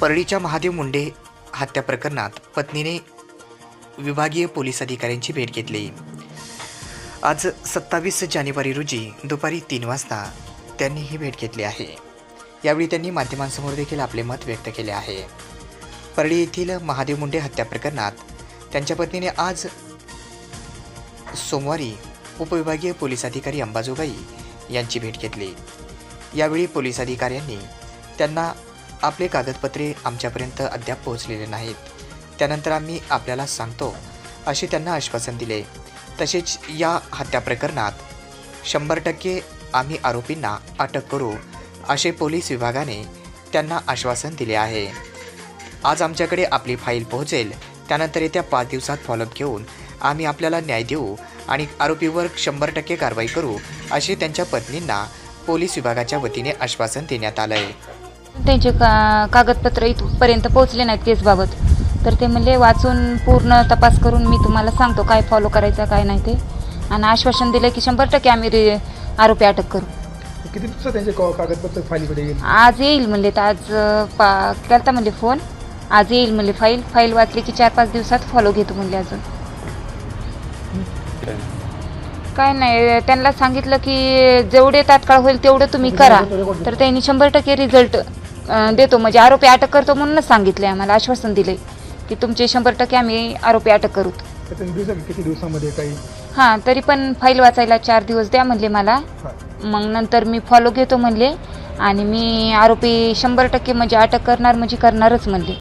परळीच्या महादेव मुंडे हत्या प्रकरणात पत्नीने विभागीय पोलीस अधिकाऱ्यांची भेट घेतली. आज सत्तावीस जानेवारी रोजी दुपारी तीन वाजता त्यांनी ही भेट घेतली आहे. यावेळी त्यांनी माध्यमांसमोर देखील आपले मत व्यक्त केले आहे. परळी येथील महादेव मुंडे हत्या प्रकरणात त्यांच्या पत्नीने आज सोमवारी उपविभागीय पोलीस अधिकारी अंबाजोगाई यांची भेट घेतली. यावेळी पोलीस अधिकाऱ्यांनी त्यांना आपले कागदपत्रे आमच्यापर्यंत अद्याप पोहोचलेले नाहीत. त्यानंतर आम्ही आपल्याला सांगतो असे त्यांना आश्वासन दिले. तसेच या हत्या प्रकरणात शंभर टक्के आम्ही आरोपींना अटक करू असे पोलीस विभागाने त्यांना आश्वासन दिले आहे. आज आमच्याकडे आपली फाईल पोहोचेल. त्यानंतर येत्या पाच दिवसात फॉलोअप घेऊन आम्ही आपल्याला न्याय देऊ आणि आरोपीवर शंभर टक्के कारवाई करू असे त्यांच्या पत्नींना पोलीस विभागाच्या वतीने आश्वासन देण्यात आलं आहे त्यांचे का कागदपत्र इथपर्यंत पोहोचले नाहीत केसबाबत. तर ते म्हणले वाचून पूर्ण तपास करून मी तुम्हाला सांगतो काय फॉलो करायचं काय नाही ते. आणि आश्वासन दिलं की शंभर टक्के आम्ही रे आरोपी अटक करू. किती दिवसात त्यांचे का- कागदपत्र फाईलमध्ये येईल? आज येईल म्हणले तर आज अं, पा केलता म्हणले फोन. आज येईल म्हणले फाईल. फाईल वाचली की चार पाच दिवसात फॉलो घेतो म्हणले अजून. काय नाही त्यांना सांगितलं की जेवढे तात्काळ होईल तेवढं तुम्ही करा. तर त्यांनी शंभर टक्के रिझल्ट देतो. म्हणजे आरोपी अटक करतो म्हणूनच सांगितले आम्हाला आश्वासन दिले की तुमचे शंभर टक्के आम्ही आरोपी अटक करू. किती दिवसामध्ये काही? हां तरी पण फाईल वाचायला चार दिवस द्या म्हणले मला. मग नंतर मी फॉलो घेतो म्हणले आणि मी आरोपी शंभर टक्के म्हणजे अटक करणार म्हणजे करणारच म्हणले.